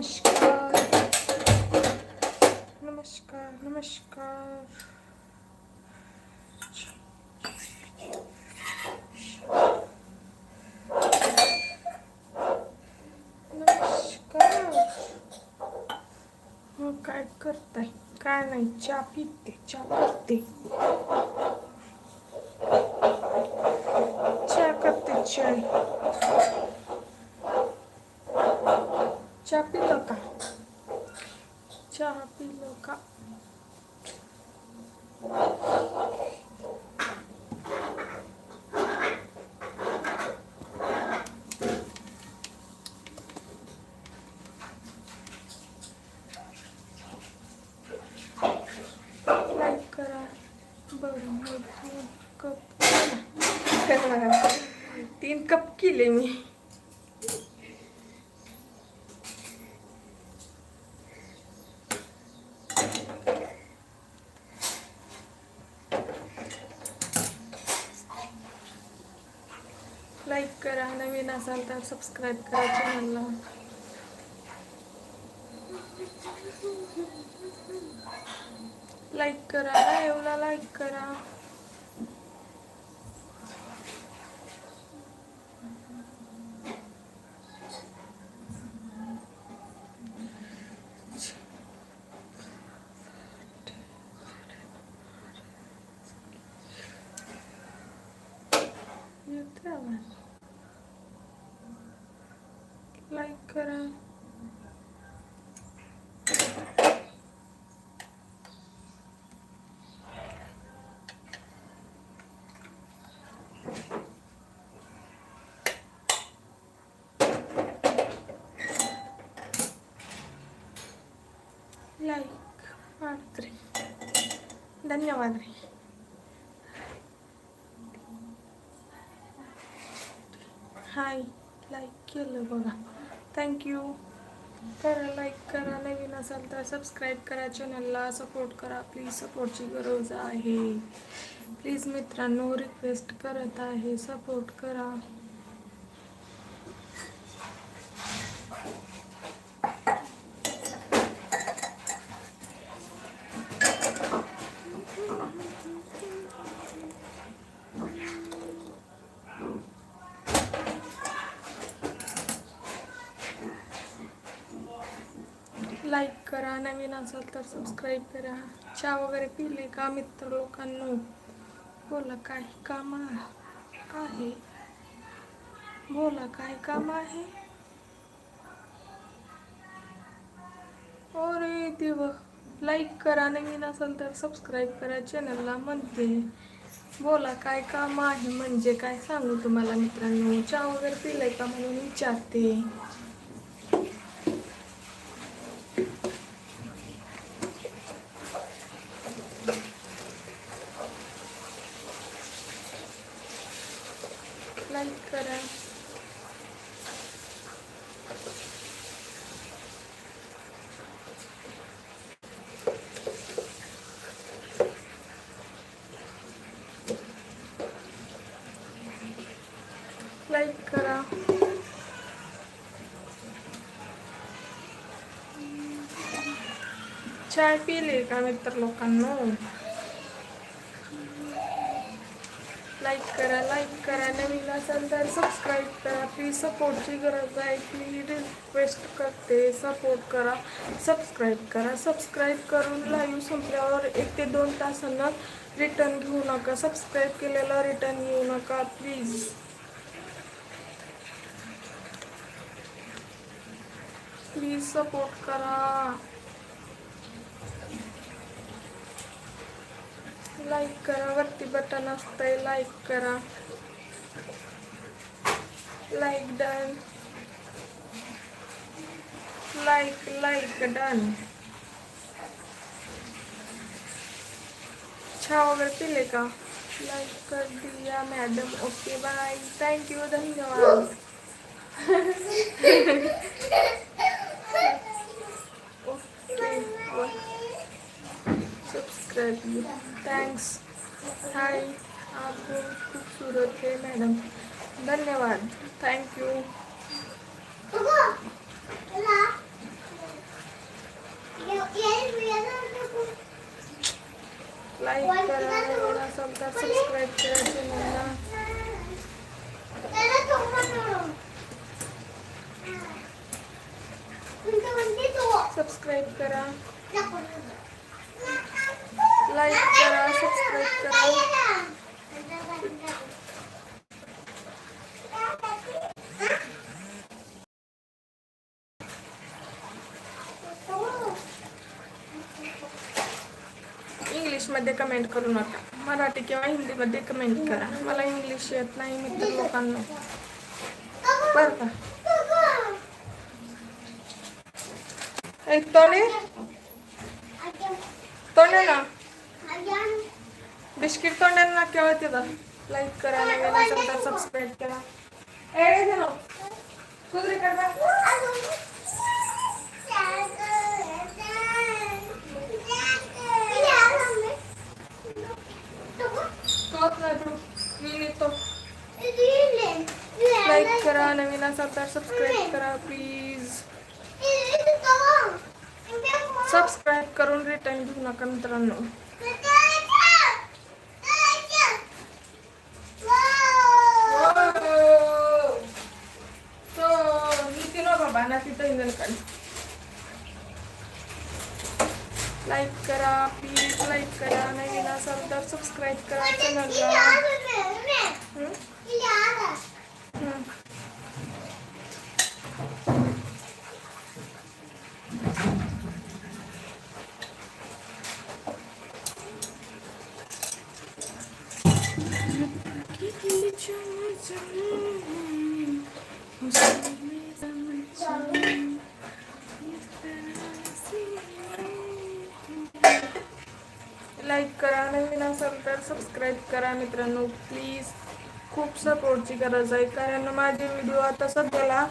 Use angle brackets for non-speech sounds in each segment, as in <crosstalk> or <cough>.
नमस्कार. नमस्कार नमस्कार. नमस्कार. काय करताय? काय नाही चहा पिते चहा पिते चहा करते चाय चहा पिलं का चहा पिलं का लाईक करा बरं मग दोन कप तीन कप केले मी लाईक करा नवीन असाल तर सबस्क्राईब करा चॅनलला लाईक करा लाईव्हला लाईक करा येतोय आवाज लाईक करा लाईक मारत रे धन्यवाद रे हाय लाईक केलं बघा. थँक्यू करा लाईक करा. नवीन असाल तर सबस्क्राईब करा. चॅनलला सपोर्ट करा. प्लीज सपोर्टची गरज आहे. प्लीज मित्रांनो रिक्वेस्ट करत आहे. सपोर्ट करा लाईक करा नवीन असाल तर सबस्क्राईब करा. चहा वगैरे पिले का? मित्र लोकांनो बोला काय काम आहे? बोला काय काम आहे? अरे देव लाईक करा. नवीन असाल तर सबस्क्राईब करा. चॅनलला म्हणते. बोला काय काम आहे? म्हणजे काय सांगू तुम्हाला मित्रांनो? चहा वगैरे पिलाय का म्हणून विचारते लाईक करा लाईक करा. चाय पिले का मित्र लोकांना? लाईक करा लाईक करा. नवीन असेल तर सबस्क्राईब करा. प्लीज सपोर्टची गरज आहे. प्लीज रिक्वेस्ट करते सपोर्ट करा. सबस्क्राईब करा. सबस्क्राईब करून लाईव्ह संपल्यावर एक ते दोन तासांना रिटर्न घेऊ नका. सबस्क्राईब केलेला रिटर्न घेऊ नका. प्लीज प्लीज़ सपोर्ट करा लाईक करा वरती बटन असतंय लाईक करा like done like like done चहा वगैरे पिले का लाईक कर दिया madam okay bye thank you धन्यवाद सब्सक्राइब थैंक्स हाय आप बहुत खूबसूरत है मैडम। धन्यवाद। थैंक यू लाईक करा नवीन असाल तर सबस्क्राईब करा चॅनलला सबस्क्राईब करा। लाईक करा सबस्क्राईब करा. इंग्लिशमध्ये कमेंट करू नका. मराठी किंवा हिंदीमध्ये कमेंट करा. मला इंग्लिश येत नाही मित्र लोकांना. बरं का? एक तोणे तोंडे ना. बिस्किट तोंडाने ना केव्हा तिथं लाईक करा नवीन तर सबस्क्राईब करा. ए झालो तोच लाईक करा नवीन असाल तर सबस्क्राईब करा प्लीज सबस्क्राईब करून रिटर्न घेऊ नका मित्रांनो तो नीती नो बाबा ना तिथं इंजन काढ लाईक करा प्लीज लाईक करा नवीन असाल तर सबस्क्राईब करा चॅनलला लाईक करा नवीन असाल तर सबस्क्राईब करा मित्रांनो प्लीज खूप सपोर्टची गरज आहे. कारण माझे व्हिडिओ आता सध्याला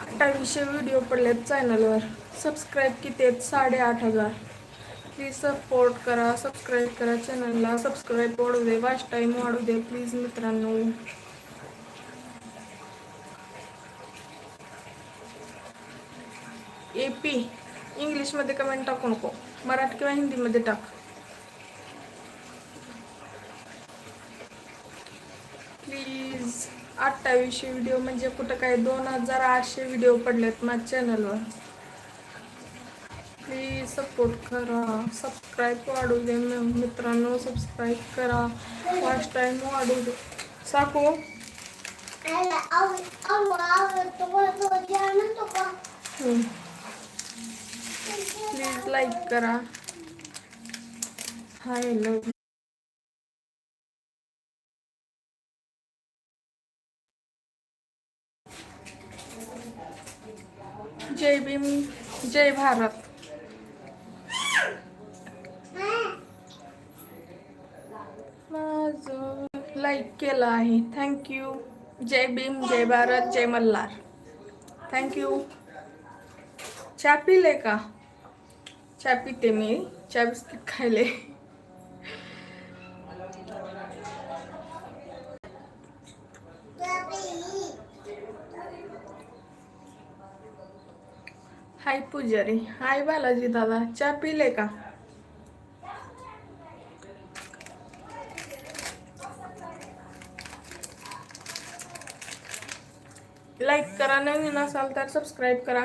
अठ्ठावीसशे व्हिडिओ पडलेत चॅनलवर सबस्क्राईब किती आहेत? साडेआठ हजार. प्लीज सपोर्ट करा सबस्क्राईब करा चॅनलला सबस्क्राईब वाढू दे वाच टाईम वाढू दे प्लीज मित्रांनो. ए पी इंग्लिशमध्ये कमेंट टाकू नको. मराठी किंवा हिंदीमध्ये टाक प्लीज अठ्ठावीसशे व्हिडिओ म्हणजे कुठं काय दोन हजार आठशे व्हिडिओ पडलेत माझ्या चॅनलवर प्लीज सपोर्ट करा. सबस्क्राईब वाढू दे मित्रांनो सबस्क्राईब करा. फर्स्ट टाईम वाढू दे. साखू प्लीज लाईक करा. हाय लव जय भीम जय भारत. लाईक केलं आहे. थँक्यू जय भीम जय भारत जय मल्हार. थँक्यू चहा पिले का? चहा पिते मी. चहा बिस्किट खायले. हाय पुजारी हाय बालाजी दादा चहा पिले का? लाईक करा नवीन असाल तर सबस्क्राईब करा.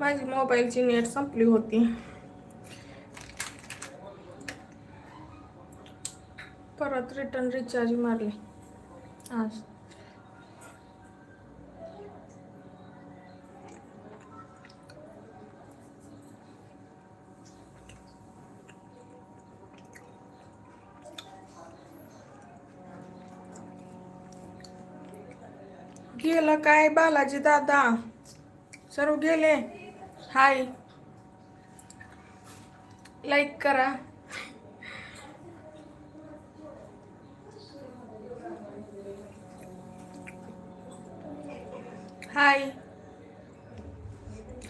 माझी मोबाईलची नेट संपली होती. परत रिटर्न रिचार्ज मारले. आज. झालं काय बालाजी दादा? सर्व गेले? हाय. लाईक करा. हाय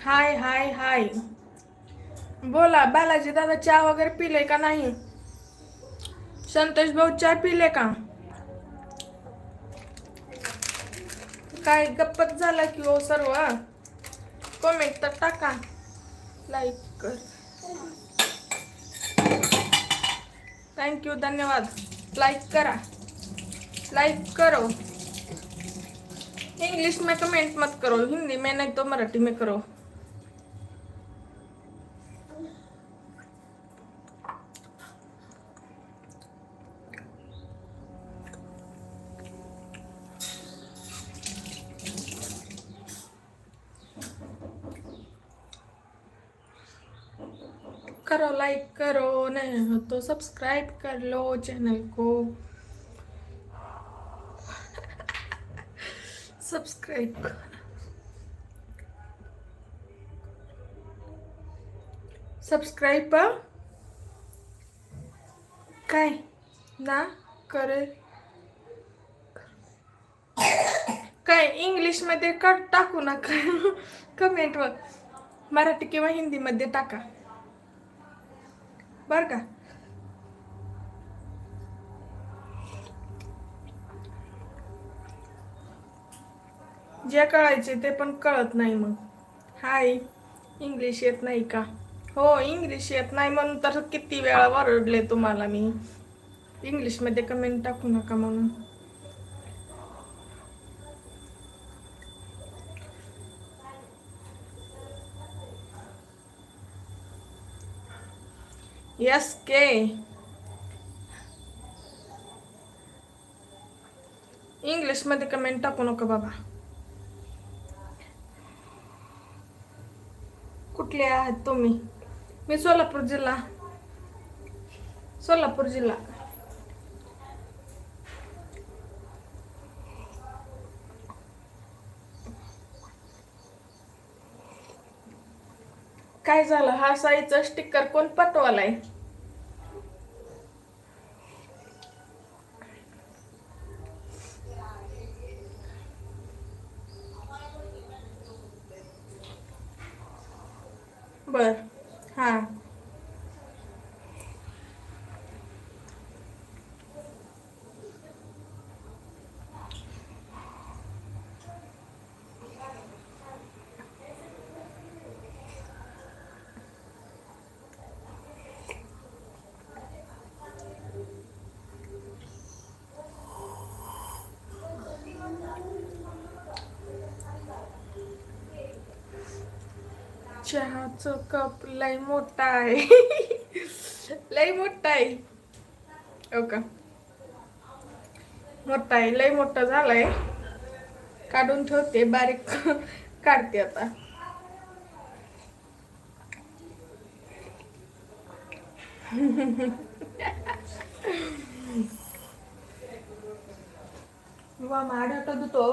हाय हाय हाय बोला बालाजी दादा चहा वगैरे पिले का नाही? संतोष भाऊ चहा पिले का? काय गप्पत झाला की हो सर्व? कमेंट तर टाका. लाईक कर. थँक्यू धन्यवाद. लाइक करा. लाईक करो. इंग्लिश में कमेंट मत करो. हिंदी में नहीं तो मराठी में करो. करो लाइक करो नहीं हो तो सब्सक्राइब कर लो चैनल को। <laughs> सब्सक्राइब कर। काय? ना करे। काय इंग्लिशमध्ये का टाकू नका. <laughs> कमेंटवर मराठी किंवा हिंदीमध्ये टाका. बर का जे कळायचे ते पण कळत नाही मग. हाय इंग्लिश येत नाही का? हो इंग्लिश येत नाही म्हणून तर किती वेळा वरडले तुम्हाला मी. इंग्लिशमध्ये कमेंट टाकू नका म्हणून. यस के इंग्लिशमध्ये कमेंट टाकू नका बाबा कुठले आहात तुम्ही मी सोलापूर जिल्हा सोलापूर जिल्हा काय झालं? हा साईजचा स्टिकर कोण पटवालाय? बर हा. चहाचं कप लय मोठा आहे. लय मोठा आहे. हो का? मोठा आहे लय मोठा झालाय. काढून ठेवते बारीक काढते आता. वा माड होतो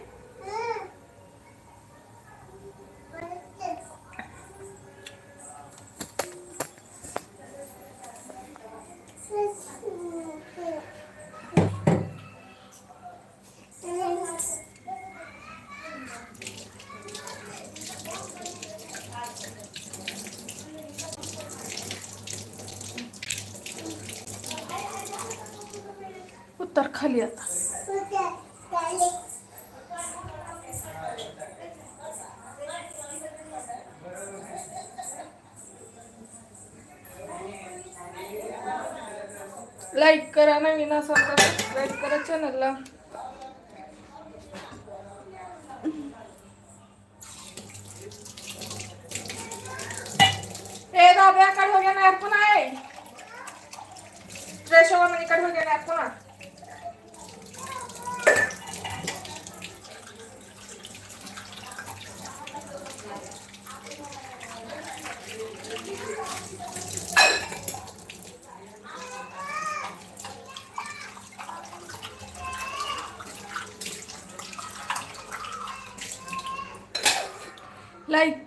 उत्तर खाली आता. लाईक करा नवीन असाल तर सबस्क्राईब करा चॅनलला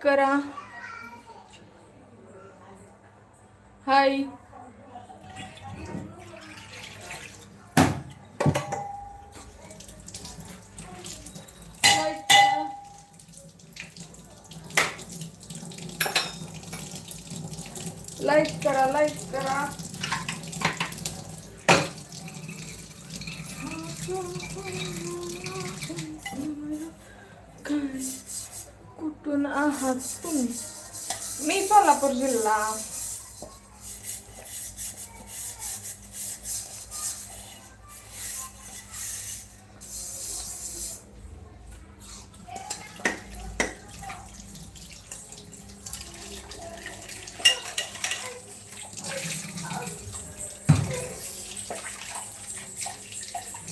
करा हाय लाईक करा लाईक करा लाईक करा काय कुठून आहात तुम्ही. मी सोलापूर जिल्हा.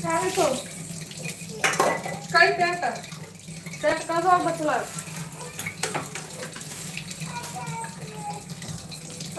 काय काय त्या का त्यात का जाऊ बसला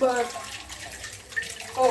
बर हो